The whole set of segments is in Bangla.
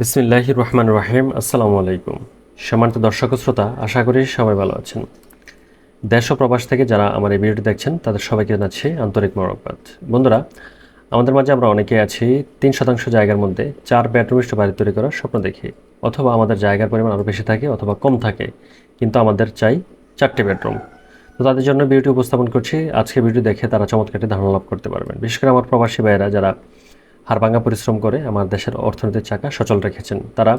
বিসমিল্লাহ রহমান রহিম আসসালামু আলাইকুম। সম্মানিত দর্শক শ্রোতা, আশা করি সবাই ভালো আছেন। দেশ ও প্রবাস থেকে যারা আমার এই ভিডিওটি দেখছেন, তাদের সবাইকে জানাচ্ছি আন্তরিক মরকবাদ বন্ধুরা, আমাদের মাঝে আমরা অনেকে আছি, তিন শতাংশ জায়গার মধ্যে চার বেডরুমিষ্ট বাড়ি তৈরি করার স্বপ্ন দেখি। অথবা আমাদের জায়গার পরিমাণ আরও বেশি থাকে অথবা কম থাকে, কিন্তু আমাদের চাই চারটে বেডরুম। তো তাদের জন্য ভিডিওটি উপস্থাপন করছি। আজকে ভিডিও দেখে তারা চমৎকারটি ধারণা লাভ করতে পারবেন। বিশেষ করে আমার প্রবাসী ভাইয়েরা যারা হাড়ভাঙ্গা পরিশ্রম করে আমার দেশের অর্থনীতির চাকা সচল রেখেছেন। তারা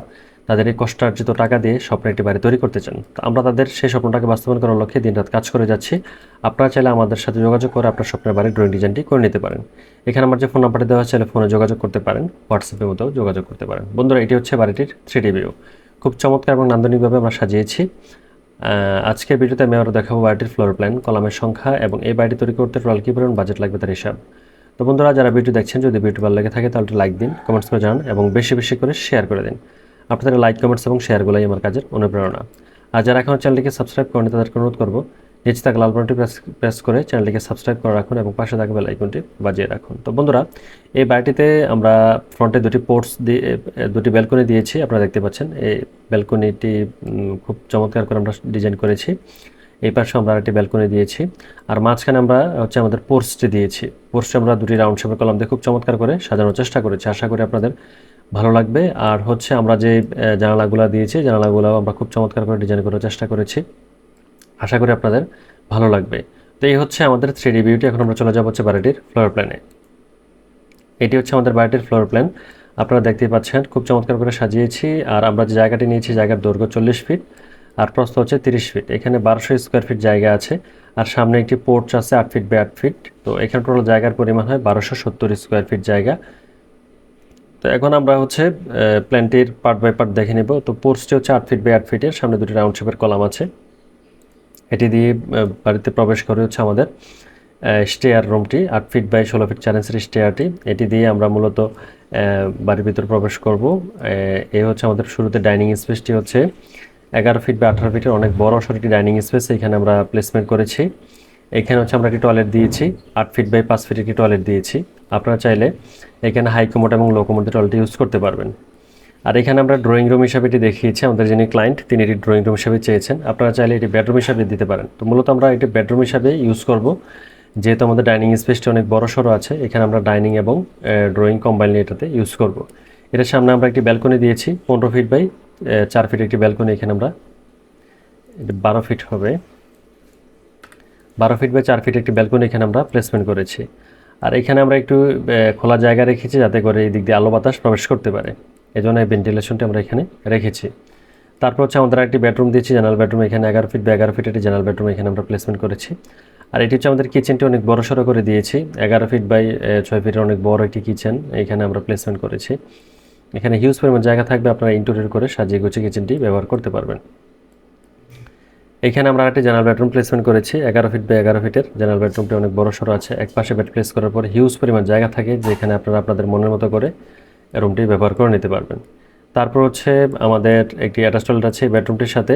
তাদের এই কষ্টার্জিত টাকা দিয়ে স্বপ্নের একটি বাড়ি তৈরি করতে চান। আমরা তাদের সেই স্বপ্নটাকে বাস্তবায়ন করার লক্ষ্যে দিনরাত কাজ করে যাচ্ছি। আপনারা চাইলে আমাদের সাথে যোগাযোগ করে আপনার স্বপ্নের বাড়ির ড্রয়িং ডিজাইনটি করে নিতে পারেন। এখানে আমার যে ফোন নাম্বারটি দেওয়া চাইলে ফোনে যোগাযোগ করতে পারেন হোয়াটসঅ্যাপের মধ্যেও যোগাযোগ করতে পারেন। বন্ধুরা, এটি হচ্ছে বাড়িটির থ্রি ভিউ খুব চমৎকার এবং নান্দনিকভাবে আমরা সাজিয়েছি। আজকের ভিডিওতে আমি আরও দেখাবো বাড়িটির ফ্লোর প্ল্যান কলামের সংখ্যা এবং এই বাড়িটি তৈরি করতে টোটাল কী পরিমাণ বাজেট লাগবে তার হিসাব। তো বন্ধুরা, যারা ভিডিও দেখছেন, যদি ভিডিও ভালো লেগে থাকে, তাহলে লাইক দিন কমেন্টস করে জানান, এবং বেশি বেশি করে শেয়ার করে দিন। আপনাদের লাইক কমেন্টস এবং শেয়ারগুলোই আমার কাজের অনুপ্রেরণা। আর যারা এখনও চ্যানেলটিকে সাবস্ক্রাইব করেনি তাদেরকে অনুরোধ করব, নিচে থাকা লাল বাটনটি প্রেস প্রেস করে চ্যানেলটিকে সাবস্ক্রাইব করে রাখুন এবং পাশে থাকা বেল আইকনটি বাজিয়ে রাখুন। তো বন্ধুরা, এই বাড়িটিতে আমরা ফ্রন্টে দুটি পোর্টস দিয়ে দুটি ব্যালকনি দিয়েছি, আপনারা দেখতে পাচ্ছেন। এই ব্যালকনিটি খুব চমৎকার করে আমরা ডিজাইন করেছি। এই পাশে আমরা একটি ব্যালকনি দিয়েছি। আর মাঝখানে আমরা হচ্ছে আমাদের পোর্সটি দিয়েছি। পোর্সটি আমরা দুটি রাউন্ড শেপের কলাম দিয়ে খুব চমৎকার করে সাজানোর চেষ্টা করেছি। আশা করি আপনাদের ভালো লাগবে। আর হচ্ছে আমরা যে জানালাগুলো দিয়েছি জানালাগুলো আমরা খুব চমৎকার করে ডিজাইন করার চেষ্টা করেছি। আশা করি আপনাদের ভালো লাগবে। তো এই হচ্ছে আমাদের থ্রি ডি বিউটি এখন আমরা চলে যাব হচ্ছে বাড়িটির ফ্লোর প্ল্যানে এটি হচ্ছে আমাদের বাড়িটির ফ্লোর প্ল্যান আপনারা দেখতেই পাচ্ছেন, খুব চমৎকার করে সাজিয়েছি। আর আমরা যে জায়গাটি নিয়েছি, জায়গার দৈর্ঘ্য চল্লিশ ফিট আর প্রস্থ হচ্ছে তিরিশ ফিট এখানে বারোশো স্কোয়ার ফিট জায়গা আছে, আর সামনে একটি পোর্চ আছে আট ফিট বাই আট ফিট তো এখানে টোটাল জায়গার পরিমাণ হয় বারোশো সত্তর স্কোয়ার ফিট জায়গা। তো এখন আমরা হচ্ছে প্ল্যানটির পার্ট বাই পার্ট দেখে নেব। তো পোর্চটি হচ্ছে আট ফিট বাই আট ফিটের সামনে দুটি রাউন্ড শেপের কলাম আছে। এটি দিয়ে বাড়িতে প্রবেশ করে হচ্ছে আমাদের স্টেয়ার রুমটি আট ফিট বাই ষোলো ফিট চার স্টেয়ারটি এটি দিয়ে আমরা মূলত বাড়ির ভিতরে প্রবেশ করব। এই হচ্ছে আমাদের শুরুতে ডাইনিং স্পেসটি হচ্ছে এগারো ফিট বা আঠারো ফিটের অনেক বড় একটি ডাইনিং স্পেস এখানে আমরা প্লেসমেন্ট করেছি। এখানে হচ্ছে আমরা একটি টয়লেট দিয়েছি, আট ফিট বাই পাঁচ ফিট একটি টয়লেট দিয়েছি। আপনারা চাইলে এখানে হাই কমোড এবং লো কমোড টয়লেট ইউজ করতে পারবেন। আর এখানে আমরা ড্রয়িং রুম হিসাবে এটি দেখিয়েছি, আমাদের যিনি ক্লায়েন্ট তিনি এটি ড্রয়িং রুম হিসাবে চেয়েছেন। আপনারা চাইলে এটি বেডরুম হিসাবে দিতে পারেন। তো মূলত আমরা এটি বেডরুম হিসাবে ইউজ করব। যেহেতু আমাদের ডাইনিং স্পেসটি অনেক বড় সড়ো আছে, এখানে আমরা ডাইনিং এবং ড্রয়িং কম্বাইন এটাতে ইউজ করব। এটার সামনে আমরা একটি ব্যালকনি দিয়েছি, পনেরো ফিট বাই চার ফিট একটি ব্যালকনি এখানে আমরা। এটা বারো ফিট হবে। বারো ফিট বা চার ফিট একটি ব্যালকনি এখানে আমরা প্লেসমেন্ট করেছি। আর এখানে আমরা একটু খোলা জায়গা রেখেছি যাতে করে এই দিক দিয়ে আলো বাতাস প্রবেশ করতে পারে। এই জন্য এই ভেন্টিলেশনটি আমরা এখানে রেখেছি। তারপর হচ্ছে আমাদের একটি বেডরুম দিয়েছি জেনারেল বেডরুম এখানে এগারো ফিট বা এগারো ফিট একটি জেনারেল বেডরুম এখানে আমরা প্লেসমেন্ট করেছি। আর এটি হচ্ছে আমাদের কিচেনটি অনেক বড় সড়ো করে দিয়েছি। এগারো ফিট বাই ছয় ফিটের অনেক বড় একটি কিচেন এখানে আমরা প্লেসমেন্ট করেছি। এখানে হিউজ পরিমাণ জায়গা থাকবে, আপনারা ইন্টোরিয়র করে সাজিয়ে গুছিয়ে কিচেনটি ব্যবহার করতে পারবেন। এখানে আমরা একটি জেনারেল বেডরুম প্লেসমেন্ট করেছি, এগারো ফিট বাই এগারো ফিটের জেনারেল বেডরুমটি অনেক বড় সড়ো আছে এক পাশে বেড প্লেস করার পর হিউজ পরিমাণ জায়গা থাকে, যেখানে আপনারা আপনাদের মনের মতো করে রুমটি ব্যবহার করে নিতে পারবেন। তারপর হচ্ছে আমাদের একটি অ্যাটাচ টয়লেট আছে বেডরুমটির সাথে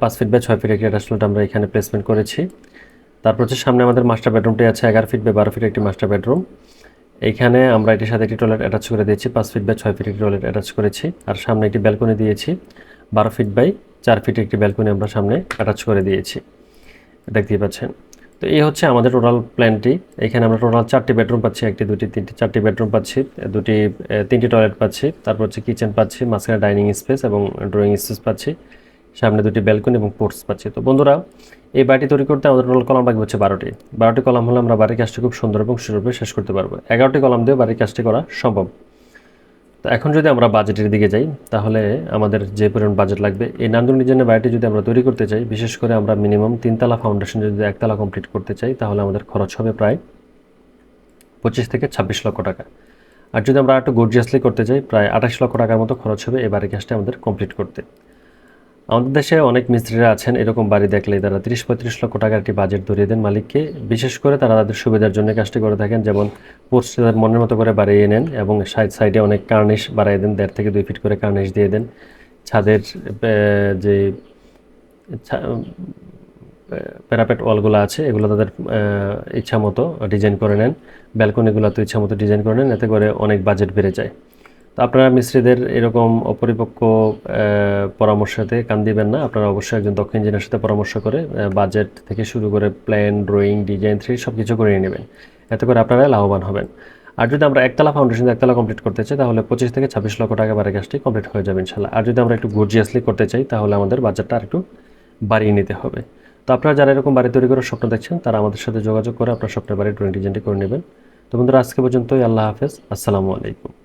পাঁচ ফিট বা ছয় ফিট একটি অ্যাটাচ টয়লেট আমরা এখানে প্লেসমেন্ট করেছি। তারপর হচ্ছে সামনে আমাদের মাস্টার বেডরুমটি আছে, এগারো ফিট বা বারো ফিট একটি মাস্টার বেডরুম এইখানে আমরা এটির সাথে একটি টয়লেট অ্যাটাচ করে দিয়েছি, পাঁচ ফিট বাই ছয় ফিট একটি টয়লেট অ্যাটাচ করেছি। আর সামনে একটি ব্যালকনি দিয়েছি, বারো ফিট বাই চার ফিট একটি ব্যালকনি আমরা সামনে অ্যাটাচ করে দিয়েছি। দেখতেই পাচ্ছেন। তো এই হচ্ছে আমাদের টোটাল প্ল্যানটি এখানে আমরা টোটাল চারটি বেডরুম পাচ্ছি, একটি, দুটি, তিনটি, চারটি বেডরুম পাচ্ছি, দুটি তিনটি টয়লেট পাচ্ছি, তারপর হচ্ছে কিচেন পাচ্ছি, মাঝখানে ডাইনিং স্পেস এবং ড্রয়িং স্পেস পাচ্ছি, সামনে দুটি ব্যালকনি এবং পোর্টস পাচ্ছি। তো বন্ধুরা এই বাড়িটি তৈরি করতে আমাদের টোটাল কলাম লাগবে হচ্ছে বারোটি। বারোটি কলাম হলে আমরা বাড়ির কাজটি খুব সুন্দর এবং সুরূপে শেষ করতে পারব। এগারোটি কলাম দিয়ে বাড়ির কাজটি করা সম্ভব। তো এখন যদি আমরা বাজেটের দিকে যাই, তাহলে আমাদের যে পরিমাণ বাজেট লাগবে, এই নান্দন ডিজাইনের বাড়িটি যদি আমরা তৈরি করতে চাই, বিশেষ করে আমরা মিনিমাম তিনতলা ফাউন্ডেশন যদি একতলা কমপ্লিট করতে চাই, তাহলে আমাদের খরচ হবে প্রায় পঁচিশ থেকে ছাব্বিশ লক্ষ টাকা। আর যদি আমরা একটু গর্জিয়াসলি করতে চাই, প্রায় আঠাশ লক্ষ টাকার মতো খরচ হবে এই বাড়ির কাজটা আমাদের কমপ্লিট করতে। আমাদের দেশে অনেক মিস্ত্রিরা আছেন, এরকম বাড়ি দেখলে তারা তিরিশ পঁয়ত্রিশ লক্ষ টাকার একটি বাজেট ধরিয়ে দেন মালিককে। বিশেষ করে তারা তাদের সুবিধার জন্য কাজটি করে থাকেন, যেমন পোস্টে মনের মতো করে বাড়িয়ে নেন এবং সাইড সাইডে অনেক কার্নিশ বাড়িয়ে দেন, দেড় থেকে দুই ফিট করে কার্নিশ দিয়ে দেন। ছাদের যে প্যারাপেট ওয়ালগুলো আছে, এগুলো তাদের ইচ্ছা মতো ডিজাইন করে নেন। ব্যালকনিগুলো তো ইচ্ছা মতো ডিজাইন করে নেন, এতে করে অনেক বাজেট বেড়ে যায়। তো আপনারা মিস্ত্রিদের এরকম অপরিপক্ক পরামর্শতে কান দিবেন না। আপনারা অবশ্যই একজন দক্ষ ইঞ্জিনিয়ারের সাথে পরামর্শ করে বাজেট থেকে শুরু করে প্ল্যান ড্রয়িং ডিজাইন থ্রি সব কিছু করে নেবেন। এতে করে আপনারা লাভবান হবেন। আর যদি আমরা একতলা ফাউন্ডেশন একতলা কমপ্লিট করতে চাই, তাহলে পঁচিশ থেকে ছাব্বিশ লক্ষ টাকা বাড়ি কাজটি কমপ্লিট হয়ে যাবে ইনশাল্লাহ আর যদি আমরা একটু গর্জিয়াসলি করতে চাই, তাহলে আমাদের বাজেটটা আর একটু বাড়িয়ে নিতে হবে। তো আপনারা যারা এরকম বাড়ি তৈরি করার স্বপ্ন দেখছেন, তারা আমাদের সাথে যোগাযোগ করে আপনার স্বপ্নের বাড়ির ড্রয়িং ডিজাইনটি করে নেবেন। তো বন্ধুরা, আজকে পর্যন্তই। আল্লাহ হাফেজ। আসসালামু আলাইকুম।